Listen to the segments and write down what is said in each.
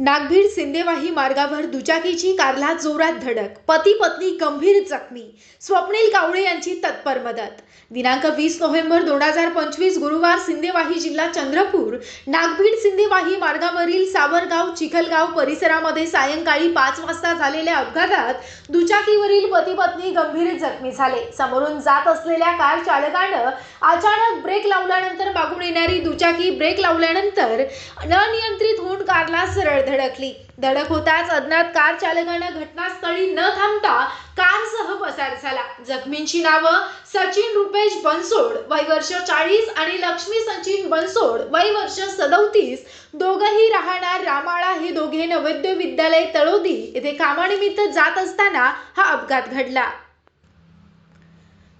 नागभीड सिंदेवाही मार्गावर दुचाकीची कारला जोरात धडक. पती पत्नी गंभीर जखमी. स्वप्नील कावळे यांची तत्पर मदत. दिनांक वीस नोव्हेंबर दोन हजार पंचवीस गुरुवार सिंदेवाही जिल्हा चंद्रपूर नागभीड सिंदेवाही मार्गावरील सावरगाव चिखलगाव परिसरामध्ये सायंकाळी पाच वाजता झालेल्या अपघातात दुचाकीवरील पती पत्नी गंभीर जखमी झाले. समोरून जात असलेल्या कार चालकानं अचानक ब्रेक लावल्यानंतर मागून येणारी दुचाकी ब्रेक लावल्यानंतर अनियंत्रित होऊन कारला सरळ धडकली. धडक होताच अज्ञात कार चालकानं घटनास्थळी न थांबता कारसह पसार झाला. जखमींची नावं सचिन रुपेश बनसोड वय वर्ष चाळीस आणि लक्ष्मी सचिन बनसोड वय वर्ष सदोतीस. दोघंही राहणार रामाळा हे दोघे नवोदय विद्यालय तळोदी. येथे कामानिमित्त जात असताना हा अपघात घडला.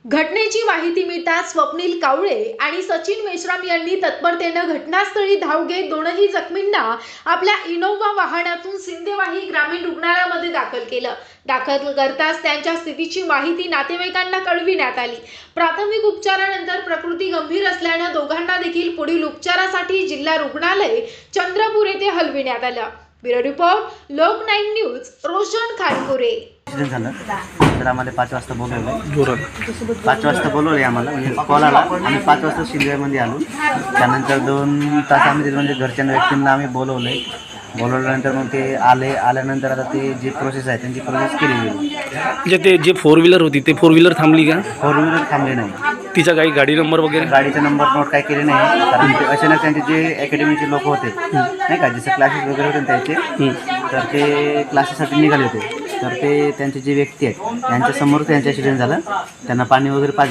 घटनेची माहिती मिळताच स्वप्नील कावळे आणि सचिन मेश्राम यांनी तत्परतेनं घटनास्थळी धाव घेत दोनही जखमींना आपल्या इनोव्हा वाहनातून सिंदेवाही ग्रामीण रुग्णालयामध्ये दाखल केलं. दाखल करताच त्यांच्या स्थितीची माहिती नातेवाईकांना कळविण्यात आली. प्राथमिक उपचारानंतर प्रकृती गंभीर असल्यानं दोघांना देखील पुढील उपचारासाठी जिल्हा रुग्णालय चंद्रपूर येथे हलविण्यात आलं. Bureau report Lok nine news Roshan Khanpure. Accident झालं. तर आम्हाला पाच वाजता बोलवलं. पाच वाजता बोलवले आम्हाला म्हणजे कॉल आला आम्ही पाच वाजता शिंदेमध्ये आलो. त्यानंतर दोन तास आम्ही तिथे म्हणजे घरच्या व्यक्तींना आम्ही बोलवलं बोलवल्यानंतर मग ते आले. आल्यानंतर आता ते जी प्रोसेस आहे त्यांची प्रोसेस केली गेली. म्हणजे ते जे फोर व्हीलर होती ते फोर व्हीलर थांबली का? फोर व्हीलर थांबले नाही. तिचा काही गाडी नंबर वगैरे? गाडीचा नंबर नोट काय केले नाही. कारण ते अचानक त्यांचे जे अकॅडमीचे लोक होते नाही का जसे क्लासेस वगैरे होते त्यांचे तर ते क्लासेससाठी निघाले होते. तर ते त्यांचे जे व्यक्ती आहेत त्यांच्या त्यांचं ॲक्सिडेंट झालं. त्यांना पाणी वगैरे पाहिजे